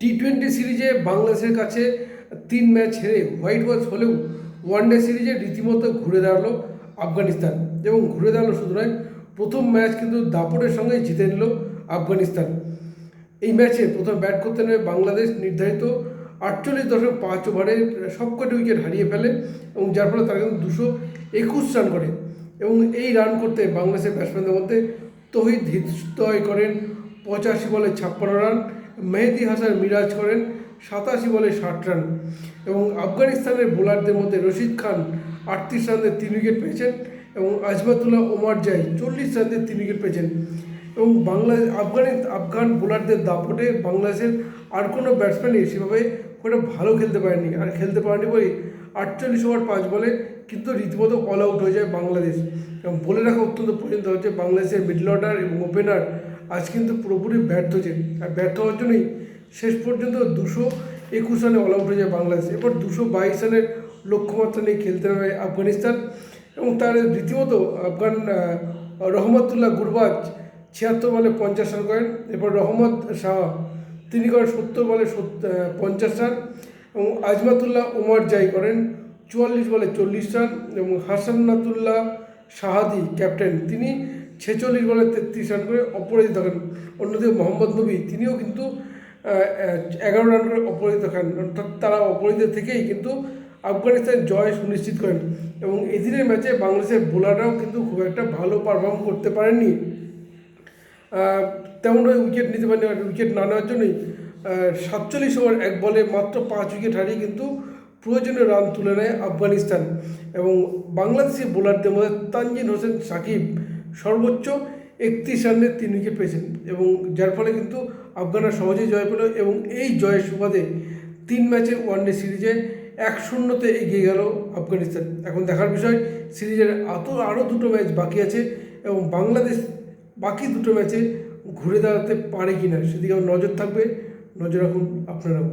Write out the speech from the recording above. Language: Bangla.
টি টোয়েন্টি সিরিজে বাংলাদেশের কাছে তিন ম্যাচ হেরে হোয়াইট ওয়াশ হলেও ওয়ানডে সিরিজে রীতিমতো ঘুরে দাঁড়াল আফগানিস্তান। এবং ঘুরে দাঁড়াল শুধু নয়, প্রথম ম্যাচ কিন্তু দাপটের সঙ্গে জিতে নিল আফগানিস্তান। এই ম্যাচে প্রথম ব্যাট করতে নেমে বাংলাদেশ নির্ধারিত আটচল্লিশ দশমিক পাঁচ ওভারে সবকটি উইকেট হারিয়ে ফেলে এবং যার ফলে তারা কিন্তু দুশো একুশ রান করে। এবং এই রান করতে বাংলাদেশের ব্যাটসম্যানদের মধ্যে তহিদ হিতয় করেন, পঁচাশি বলে ছাপ্পান্ন রান মেহেদি হাসান মিরাজ করেন সাতাশি বলে ষাট রান। এবং আফগানিস্তানের বোলারদের মধ্যে রশিদ খান আটত্রিশ রানের তিন উইকেট পেয়েছেন এবং আজমাতুল্লাহ ওমার জাই চল্লিশ রানের তিন উইকেট পেয়েছেন। এবং বাংলা আফগানি, আফগান বোলারদের দাপটে বাংলাদেশের আর কোনো ব্যাটসম্যানই সেভাবে কোনো ভালো খেলতে পারেনি আর খেলতে পারেনি বলেই আটচল্লিশ ওভার পাঁচ বলে কিন্তু রীতিমতো অল আউট হয়ে যায় বাংলাদেশ। এবং বলে রাখা অত্যন্ত পর্যন্ত হচ্ছে বাংলাদেশের মিডল অর্ডার এবং ওপেনার আজ কিন্তু পুরোপুরি ব্যর্থ হচ্ছে আর ব্যর্থ হওয়ার জন্যই শেষ পর্যন্ত দুশো একুশ রানে অল আউট হয়ে যায় বাংলাদেশ। এরপর দুশো বাইশ রানের লক্ষ্যমাত্রা নিয়ে খেলতে হবে আফগানিস্তান এবং তার রীতিমতো আফগান রহমতুল্লাহ গুরবাজ ছিয়াত্তর বলে পঞ্চাশ রান করেন। এরপর রহমত শাহ তিনি করেন সত্তর বলে পঞ্চাশ রান এবং আজমাতুল্লাহ ওমর জাই করেন চুয়াল্লিশ বলে চল্লিশ রান এবং হাসানাতুল্লাহ শাহাদি ক্যাপ্টেন। তিনি ছেচল্লিশ বলে তেত্রিশ রান করে অপরাজিত থাকেন অন্যদিকে মোহাম্মদ নবী, তিনিও কিন্তু এগারো রান করে অপরাজিত খান অর্থাৎ তারা অপরাজিত থেকেই কিন্তু আফগানিস্তান জয় সুনিশ্চিত করেন। এবং এদিনের ম্যাচে বাংলাদেশের বোলাররাও কিন্তু খুব একটা ভালো পারফর্ম করতে পারেননি। তেমনভাবে উইকেট নিতে পারেনি উইকেট না নেওয়ার জন্যই সাতচল্লিশ ওভার এক বলে মাত্র পাঁচ উইকেট হারিয়ে কিন্তু প্রয়োজনীয় রান তুলে নেয় আফগানিস্তান। এবং বাংলাদেশি বোলারদের মধ্যে তানজিন হোসেন সাকিব সর্বোচ্চ একত্রিশ রানের তিন উইকেট পেয়েছেন এবং যার ফলে কিন্তু আফগানরা সহজেই জয় পেল এবং এই জয়ের সুবাদে তিন ম্যাচের ওয়ানডে সিরিজে এক শূন্যতে এগিয়ে গেল আফগানিস্তান। এখন দেখার বিষয় সিরিজের আত আরও দুটো ম্যাচ বাকি আছে এবং বাংলাদেশ বাকি দুটো ম্যাচে ঘুরে দাঁড়াতে পারে কি না সেদিকে নজর থাকবে। নজর রাখুন আপনারাও।